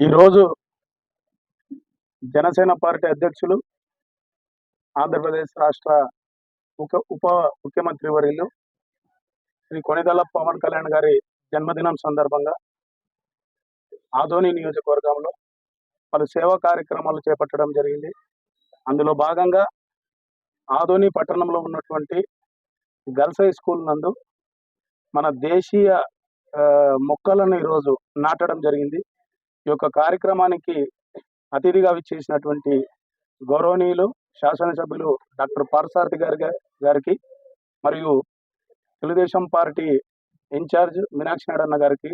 ఈరోజు జనసేన పార్టీ అధ్యక్షులు ఆంధ్రప్రదేశ్ రాష్ట్ర ఉప ఉప ముఖ్యమంత్రి వర్యులు శ్రీ కొనిదల పవన్ కళ్యాణ్ గారి జన్మదినం సందర్భంగా ఆధోని నియోజకవర్గంలో పలు సేవా కార్యక్రమాలు చేపట్టడం జరిగింది. అందులో భాగంగా ఆధోని పట్టణంలో ఉన్నటువంటి గర్ల్స్ హై స్కూల్ నందు మన దేశీయ మొక్కలను ఈరోజు నాటడం జరిగింది. ఈ యొక్క కార్యక్రమానికి అతిథిగా చేసినటువంటి గౌరవనీయులు శాసనసభ్యులు డాక్టర్ పార్సారథి గారి గారికి మరియు Telugu Desam party in charge Meenakshi నాడన్న గారికి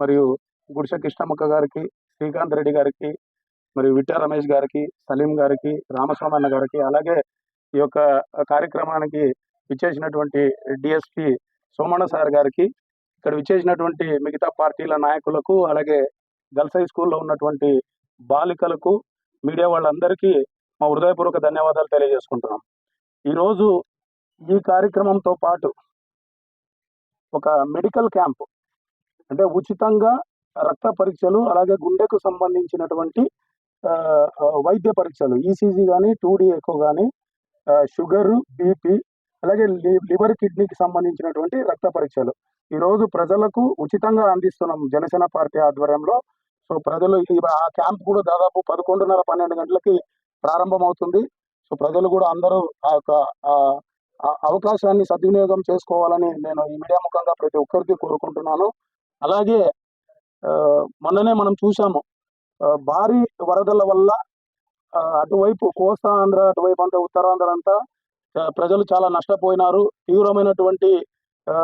మరియు గుడిసె కృష్ణమ్మక్క గారికి శ్రీకాంత్ రెడ్డి గారికి మరియు విట్టా రమేష్ గారికి సలీం గారికి రామస్వామి అన్న గారికి అలాగే ఈ యొక్క కార్యక్రమానికి విచ్చేసినటువంటి డిఎస్పి సోమణ సార్ గారికి ఇక్కడ విచ్చేసినటువంటి మిగతా పార్టీల నాయకులకు అలాగే గర్ల్స్ హై స్కూల్లో ఉన్నటువంటి బాలికలకు మీడియా వాళ్ళందరికీ మా హృదయపూర్వక ధన్యవాదాలు తెలియజేసుకుంటున్నాం. ఈరోజు ఈ కార్యక్రమంతో పాటు ఒక మెడికల్ క్యాంప్ అంటే ఉచితంగా రక్త పరీక్షలు అలాగే గుండెకు సంబంధించినటువంటి వైద్య పరీక్షలు ఈసీజీ కానీ టూ డి ఎకో కానీ షుగరు బీపీ అలాగే లి- లివర్ కిడ్నీకి సంబంధించినటువంటి రక్త పరీక్షలు. ఈరోజు ప్రజలకు ఉచితంగా అందిస్తున్నాం జనసేన పార్టీ ఆధ్వర్యంలో. సో ప్రజలు ఆ క్యాంప్ కూడా దాదాపు పదకొండున్నర పన్నెండు గంటలకి ప్రారంభమవుతుంది. సో ప్రజలు కూడా అందరూ ఆ యొక్క ఆ, అవకాశాన్ని సద్వినియోగం చేసుకోవాలని నేను ఈ మీడియా ముఖంగా ప్రతి ఒక్కరికి కోరుకుంటున్నాను. అలాగే ఆ, మొన్ననే మనం చూసాము ఆ, భారీ వరదల వల్ల అటువైపు కోస్తా ఆంధ్ర అటువైపు అంతా ఉత్తరాంధ్ర అంతా ప్రజలు చాలా నష్టపోయినారు. తీవ్రమైనటువంటి ఆ,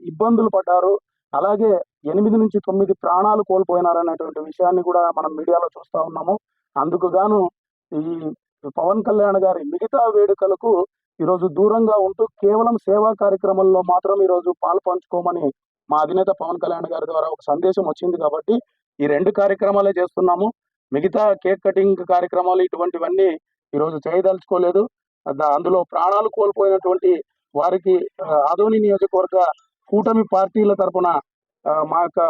ఇబ్బందులు పడ్డారు. అలాగే ఎనిమిది నుంచి తొమ్మిది ప్రాణాలు కోల్పోయినారనేటువంటి విషయాన్ని కూడా మనం మీడియాలో చూస్తా ఉన్నాము. అందుకు గాను ఈ పవన్ కళ్యాణ్ గారి మిగతా వేడుకలకు ఈరోజు దూరంగా ఉంటూ కేవలం సేవా కార్యక్రమాల్లో మాత్రం ఈరోజు పాలు పంచుకోమని మా అధినేత పవన్ కళ్యాణ్ గారి ద్వారా ఒక సందేశం వచ్చింది కాబట్టి ఈ రెండు కార్యక్రమాలే చేస్తున్నాము. మిగతా కేక్ కటింగ్ కార్యక్రమాలు ఇటువంటివన్నీ ఈరోజు చేయదలుచుకోలేదు. దా- అందులో ప్రాణాలు కోల్పోయినటువంటి వారికి ఆదోని నియోజకవర్గ కూటమి పార్టీల తరపున మా యొక్క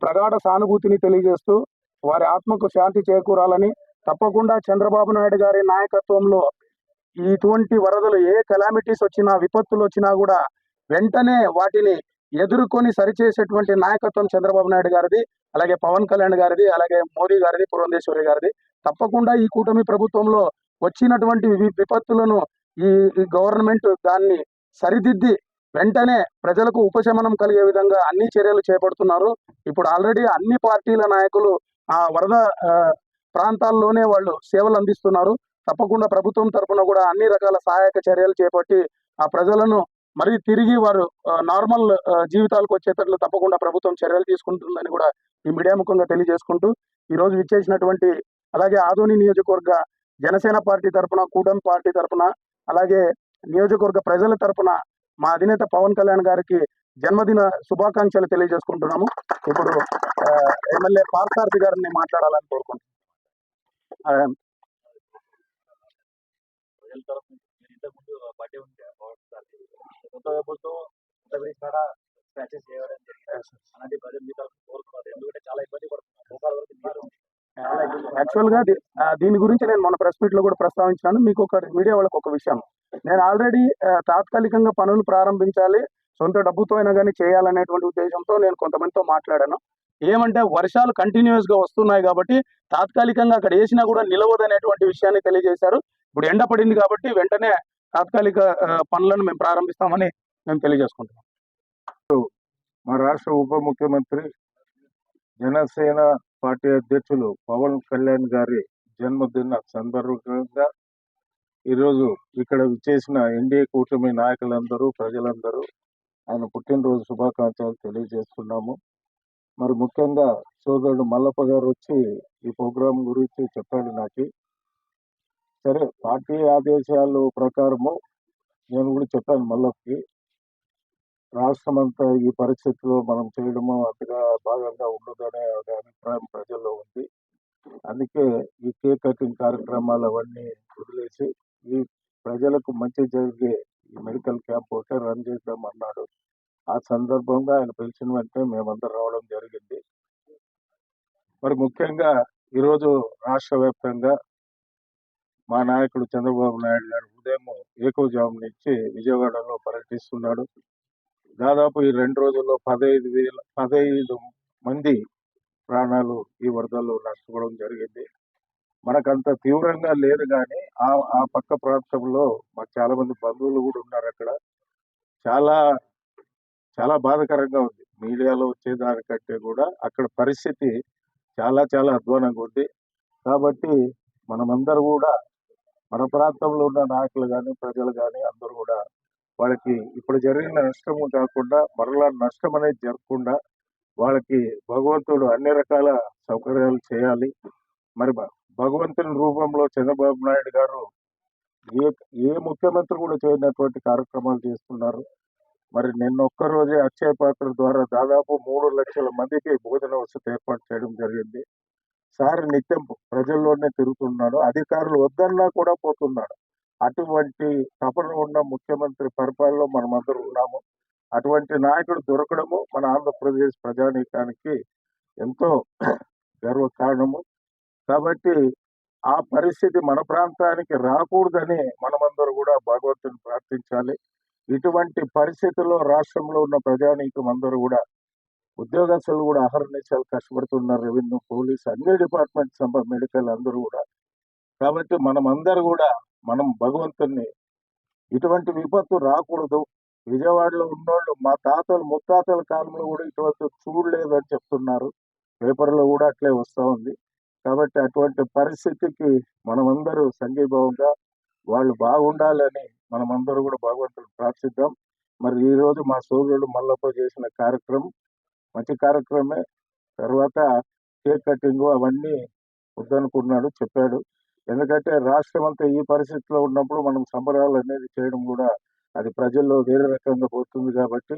ప్రగాఢ సానుభూతిని తెలియజేస్తూ వారి ఆత్మకు శాంతి చేకూరాలని తప్పకుండా చంద్రబాబు నాయుడు గారి నాయకత్వంలో ఇటువంటి వరదలు ఏ కెలామిటీస్ వచ్చినా విపత్తులు వచ్చినా కూడా వెంటనే వాటిని ఎదుర్కొని సరిచేసేటువంటి నాయకత్వం చంద్రబాబు నాయుడు గారిది అలాగే పవన్ కళ్యాణ్ గారిది అలాగే మోదీ గారిది పురంధేశ్వరి గారిది. తప్పకుండా ఈ కూటమి ప్రభుత్వంలో వచ్చినటువంటి విపత్తులను ఈ ఈ గవర్నమెంట్ దాన్ని సరిదిద్ది వెంటనే ప్రజలకు ఉపశమనం కలిగే విధంగా అన్ని చర్యలు చేపడుతున్నారు. ఇప్పుడు ఆల్రెడీ అన్ని పార్టీల నాయకులు ఆ వరద ఆ, ప్రాంతాల్లోనే వాళ్ళు సేవలు అందిస్తున్నారు. తప్పకుండా ప్రభుత్వం తరపున కూడా అన్ని రకాల సహాయక చర్యలు చేపట్టి ఆ ప్రజలను మరి తిరిగి వారు నార్మల్ జీవితాలకు వచ్చేటట్లు తప్పకుండా ప్రభుత్వం చర్యలు తీసుకుంటుందని కూడా ఈ మీడియా ముఖంగా తెలియజేసుకుంటూ ఈ రోజు విచ్చేసినటువంటి అలాగే ఆదోని నియోజకవర్గ జనసేన పార్టీ తరపున కూటమి పార్టీ తరఫున అలాగే నియోజకవర్గ ప్రజల తరపున మా అధినేత పవన్ కళ్యాణ్ గారికి జన్మదిన శుభాకాంక్షలు తెలియజేసుకుంటున్నాము. ఇప్పుడు ఎమ్మెల్యే పార్థార్థి గారిని మాట్లాడాలని కోరుకుంటున్నాను ఆ, ప్రజల తరఫు నుంచి నేను ఇంతకుముందు బర్త్డే ఉండే పవర్ స్టార్ కొత్త వైపులతో కొత్త వేసి కూడా స్క్రాచెస్ చేయడం జరిగింది. అలాంటి ప్రజలు మీ తరఫున కోరుతున్నారు. ఎందుకంటే చాలా ఇబ్బంది పడుతున్నారు. మోకాల వరకు నీరు ఉంది. చాలా ఇబ్బంది పడుతున్నారు. యాక్చువల్గా దీని గురించి నేను మన ప్రెస్ మీట్లో కూడా ప్రస్తావించాను. మీకు ఒక మీడియా వాళ్ళకి ఒక విషయం. నేను ఆల్రెడీ uh, తాత్కాలికంగా పనులు ప్రారంభించాలి సొంత డబ్బుతో అయినా కానీ చేయాలనేటువంటి ఉద్దేశంతో నేను కొంతమందితో మాట్లాడాను. ఏమంటే వర్షాలు కంటిన్యూస్గా వస్తున్నాయి కాబట్టి తాత్కాలికంగా అక్కడ వేసినా కూడా నిలవదు అనేటువంటి విషయాన్ని తెలియజేశారు. ఇప్పుడు ఎండ పడింది కాబట్టి వెంటనే తాత్కాలిక uh, పనులను మేము ప్రారంభిస్తామని మేము తెలియజేసుకుంటున్నాం. మా రాష్ట్ర ఉప ముఖ్యమంత్రి జనసేన పార్టీ అధ్యక్షులు పవన్ కళ్యాణ్ గారి జన్మదిన సందర్భంగా ఈరోజు ఇక్కడ చేసిన ఎన్డీఏ కూటమి నాయకులందరూ ప్రజలందరూ ఆయన పుట్టినరోజు శుభాకాంక్షలు తెలియజేస్తున్నాము. మరి ముఖ్యంగా సోదరుడు మల్లప్ప గారు వచ్చి ఈ ప్రోగ్రాం గురించి చెప్పాడు నాకు. సరే పార్టీ ఆదేశాలు ప్రకారము నేను కూడా చెప్పాను మల్లప్పకి. రాష్ట్రం అంతా ఈ పరిస్థితిలో మనం చేయడము అంతగా భాగంగా ఉండదనే ఒక అభిప్రాయం ప్రజల్లో ఉంది. అందుకే ఈ కేక్ కటింగ్ కార్యక్రమాలు అవన్నీ వదిలేసి ఈ ప్రజలకు మంచి జరిగే ఈ మెడికల్ క్యాంప్ ఒకటే రన్ చేద్దాం అన్నాడు ఆ సందర్భంగా ఆయన పిలిచిన వెంటనే మేమందరం రావడం జరిగింది. మరి ముఖ్యంగా ఈరోజు రాష్ట్ర వ్యాప్తంగా మా నాయకుడు చంద్రబాబు నాయుడు గారు ఉదయం ఏకోజాము నుంచి విజయవాడలో పర్యటిస్తున్నాడు. దాదాపు ఈ రెండు రోజుల్లో పదహైదు వేల పదహైదు మంది ప్రాణాలు ఈ వరదల్లో నష్టపోవడం జరిగింది. మనకంత తీవ్రంగా లేదు కానీ ఆ ఆ పక్క ప్రాంతంలో మాకు చాలా మంది బంధువులు కూడా ఉన్నారు అక్కడ. చాలా చాలా బాధాకరంగా ఉంది. మీడియాలో వచ్చేదానికంటే కూడా అక్కడ పరిస్థితి చాలా చాలా అధ్వానంగా ఉంది. కాబట్టి మనమందరూ కూడా మన ప్రాంతంలో ఉన్న నాయకులు కానీ ప్రజలు కానీ అందరూ కూడా వాళ్ళకి ఇప్పుడు జరిగిన నష్టము కాకుండా మరలా నష్టం అనేది జరగకుండా వాళ్ళకి భగవంతుడు అన్ని రకాల సౌకర్యాలు చేయాలి. మరి భగవంతుని రూపంలో చంద్రబాబు నాయుడు గారు ఏ ఏ ముఖ్యమంత్రి కూడా చేయనటువంటి కార్యక్రమాలు చేస్తున్నారు. మరి నిన్న ఒక్క రోజే అక్షయ పాత్ర ద్వారా దాదాపు మూడు లక్షల మందికి భోజన వసతి ఏర్పాటు చేయడం జరిగింది. సార్ నిత్యం ప్రజల్లోనే తిరుగుతున్నాడు అధికారులు వద్దన్నా కూడా పోతున్నాడు. అటువంటి తపన ఉన్న ముఖ్యమంత్రి పరిపాలనలో మనమందరం ఉన్నాము. అటువంటి నాయకుడు దొరకడము మన ఆంధ్రప్రదేశ్ ప్రజానీకానికి ఎంతో గర్వ కారణము. కాబట్టి ఆ పరిస్థితి మన ప్రాంతానికి రాకూడదని మనమందరూ కూడా భగవంతుని ప్రార్థించాలి. ఇటువంటి పరిస్థితుల్లో రాష్ట్రంలో ఉన్న ప్రజానీకం అందరూ కూడా ఉద్యోగస్తులు కూడా అహర్నిశాలు కష్టపడుతున్నారు. రెవెన్యూ పోలీస్ అన్ని డిపార్ట్మెంట్ సంబ మెడికల్ అందరూ కూడా. కాబట్టి మనం అందరూ కూడా మనం భగవంతుని ఇటువంటి విపత్తు రాకూడదు. విజయవాడలో ఉన్నోళ్ళు మా తాతలు ముత్తాతల కాలంలో కూడా ఇటువంటి చూడలేదు అని చెప్తున్నారు. పేపర్లో కూడా అట్లే వస్తూ ఉంది. కాబట్టి అటువంటి పరిస్థితికి మనమందరూ సంఘీభావంగా వాళ్ళు బాగుండాలని మనమందరూ కూడా భగవంతుడు ప్రార్థిద్దాం. మరి ఈ రోజు మా సోదరుడు మల్లప్ప చేసిన కార్యక్రమం మంచి కార్యక్రమమే తర్వాత కేక్ కటింగ్ అవన్నీ వద్దనుకున్నాడు చెప్పాడు. ఎందుకంటే రాష్ట్రం అంతా ఈ పరిస్థితిలో ఉన్నప్పుడు మనం సంబరాలు అనేది చేయడం కూడా అది ప్రజల్లో వేరే రకంగా పోతుంది కాబట్టి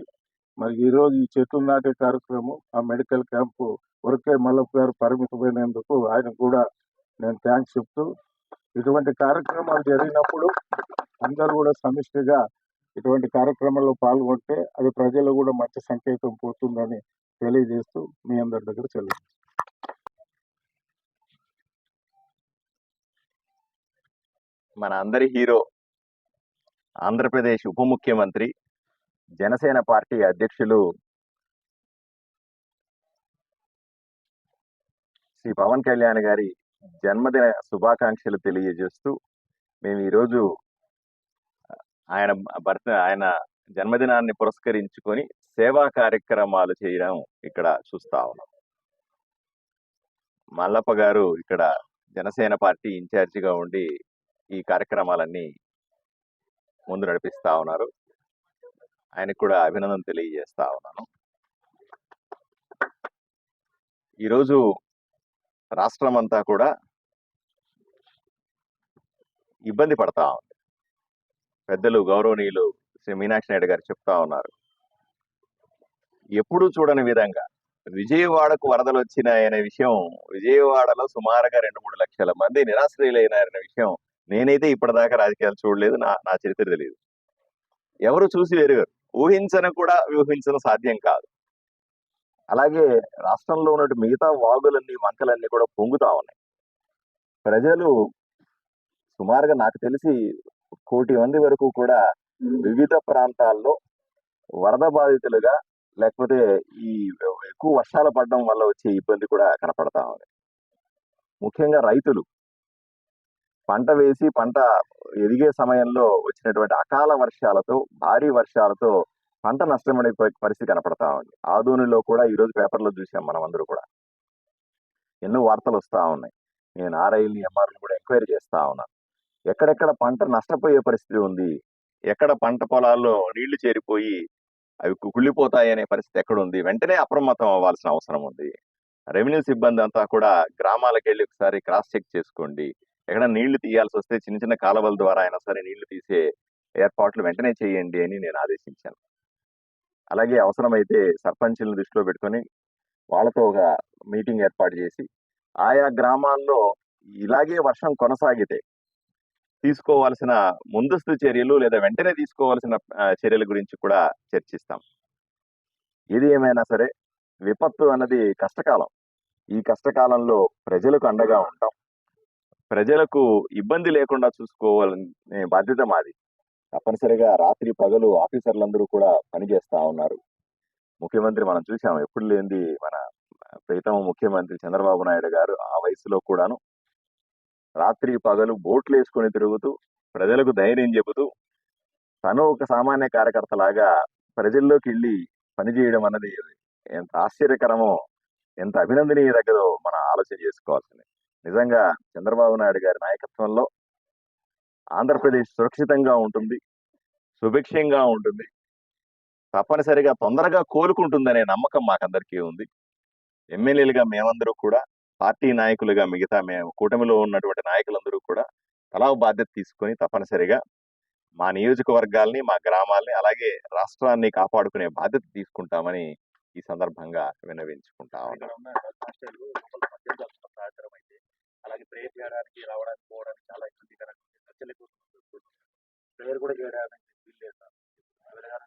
మరి ఈరోజు ఈ చెట్లు నాటే కార్యక్రమం ఆ మెడికల్ క్యాంపు వరకే మల్లప్ప గారు పరిమితమైనందుకు ఆయన కూడా నేను థ్యాంక్స్ చెప్తూ ఇటువంటి కార్యక్రమాలు జరిగినప్పుడు అందరూ కూడా సమిష్టిగా ఇటువంటి కార్యక్రమాల్లో పాల్గొంటే అది ప్రజలు కూడా మంచి సంకేతం పోతుందని తెలియజేస్తూ మీ అందరి దగ్గర చెల్లి మన అందరి హీరో ఆంధ్రప్రదేశ్ ఉప ముఖ్యమంత్రి జనసేన పార్టీ అధ్యక్షులు శ్రీ పవన్ కళ్యాణ్ గారి జన్మదిన శుభాకాంక్షలు తెలియజేస్తూ మేము ఈరోజు ఆయన భర్త ఆయన జన్మదినాన్ని పురస్కరించుకొని సేవా కార్యక్రమాలు చేయడం ఇక్కడ చూస్తా ఉన్నాం. మల్లప్ప గారు ఇక్కడ జనసేన పార్టీ ఇన్ఛార్జిగా ఉండి ఈ కార్యక్రమాలన్నీ ముందు నడిపిస్తా ఉన్నారు. ఆయనకు కూడా అభినందన తెలియజేస్తా ఉన్నాను. ఈరోజు రాష్ట్రం అంతా కూడా ఇబ్బంది పడతా ఉంది. పెద్దలు గౌరవనీయులు శ్రీ మీనాక్షి నాయుడు గారు చెప్తా ఉన్నారు. ఎప్పుడూ చూడని విధంగా విజయవాడకు వరదలు వచ్చినాయనే విషయం విజయవాడలో సుమారుగా రెండు మూడు లక్షల మంది నిరాశ్రయులైనారనే విషయం నేనైతే ఇప్పటిదాకా రాజకీయాలు చూడలేదు. నా నా చరిత్ర తెలియదు. ఎవరు చూసి వేరుగారు ఊహించను కూడా ఊహించడం సాధ్యం కాదు. అలాగే రాష్ట్రంలో ఉన్నట్టు మిగతా వాగులన్నీ వంకలన్నీ కూడా పొంగుతా ఉన్నాయి. ప్రజలు సుమారుగా నాకు తెలిసి కోటి మంది వరకు కూడా వివిధ ప్రాంతాల్లో వరద బాధితులుగా లేకపోతే ఈ ఎక్కువ వర్షాలు పడడం వల్ల వచ్చే ఇబ్బంది కూడా కనపడతా ఉంది. ముఖ్యంగా రైతులు. పంట వేసి పంట ఎదిగే సమయంలో వచ్చినటువంటి అకాల వర్షాలతో భారీ వర్షాలతో పంట నష్టమనే పరిస్థితి కనపడతా ఉంది. ఆదోనిలో కూడా ఈరోజు పేపర్లో చూసాం మనం అందరూ కూడా. ఎన్నో వార్తలు వస్తూ ఉన్నాయి. నేను ఆర్ఐలు ఎంఆర్లు కూడా ఎంక్వైరీ చేస్తా ఉన్నాను ఎక్కడెక్కడ పంట నష్టపోయే పరిస్థితి ఉంది? ఎక్కడ పంట పొలాల్లో నీళ్ళు చేరిపోయి అవి కుళ్ళిపోతాయనే కుళ్ళిపోతాయి అనే పరిస్థితి ఎక్కడుంది? వెంటనే అప్రమత్తం అవ్వాల్సిన అవసరం ఉంది. రెవెన్యూ సిబ్బంది అంతా కూడా గ్రామాలకు వెళ్ళి ఒకసారి క్రాస్ చెక్ చేసుకోండి. ఎక్కడ నీళ్ళు తీయాల్సి వస్తే చిన్న చిన్న కాలువల ద్వారా అయినా సరే నీళ్ళు తీసే ఏర్పాట్లు వెంటనే చేయండి అని నేను ఆదేశించాను. అలాగే అవసరమైతే సర్పంచులను దృష్టిలో పెట్టుకొని వాళ్ళతో ఒక మీటింగ్ ఏర్పాటు చేసి ఆయా గ్రామాల్లో ఇలాగే వర్షం కొనసాగితే తీసుకోవాల్సిన ముందస్తు చర్యలు లేదా వెంటనే తీసుకోవాల్సిన చర్యల గురించి కూడా చర్చిస్తాం. ఏది ఏమైనా సరే విపత్తు అన్నది కష్టకాలం. ఈ కష్టకాలంలో ప్రజలకు అండగా ఉంటాం. ప్రజలకు ఇబ్బంది లేకుండా చూసుకోవాలనే బాధ్యత మాది. తప్పనిసరిగా రాత్రి పగలు ఆఫీసర్లందరూ కూడా పనిచేస్తా ఉన్నారు. ముఖ్యమంత్రి మనం చూసాం ఎప్పుడు లేనిది మన ప్రీతమ ముఖ్యమంత్రి చంద్రబాబు నాయుడు గారు ఆ వయసులో కూడాను. రాత్రి పగలు బోట్లు వేసుకొని తిరుగుతూ ప్రజలకు ధైర్యం చెబుతూ తను ఒక సామాన్య కార్యకర్తలాగా ప్రజల్లోకి వెళ్ళి పనిచేయడం అన్నది ఎంత ఆశ్చర్యకరమో ఎంత అభినందనీయదగ్గదో మనం ఆలోచన చేసుకోవాల్సింది. నిజంగా చంద్రబాబు నాయుడు గారి నాయకత్వంలో ఆంధ్రప్రదేశ్ సురక్షితంగా ఉంటుంది సుభిక్షంగా ఉంటుంది తప్పనిసరిగా తొందరగా కోలుకుంటుందనే నమ్మకం మాకందరికీ ఉంది. ఎమ్మెల్యేలుగా మేమందరూ కూడా పార్టీ నాయకులుగా మిగతా మేము కూటమిలో ఉన్నటువంటి నాయకులందరూ కూడా తలా బాధ్యత తీసుకొని తప్పనిసరిగా మా నియోజకవర్గాల్ని మా గ్రామాల్ని అలాగే రాష్ట్రాన్ని కాపాడుకునే బాధ్యత తీసుకుంటామని ఈ సందర్భంగా విన్నవించుకుంటా ఉన్నాం. అలాగే ప్రేయర్ చేయడానికి రావడానికి పోవడానికి చాలా ఇబ్బందికరంగా ఉంది ఖర్చులు ఎక్కువ ప్రేయర్ కూడా చేయడానికి వీలు లేదు సార్ వేరే గారి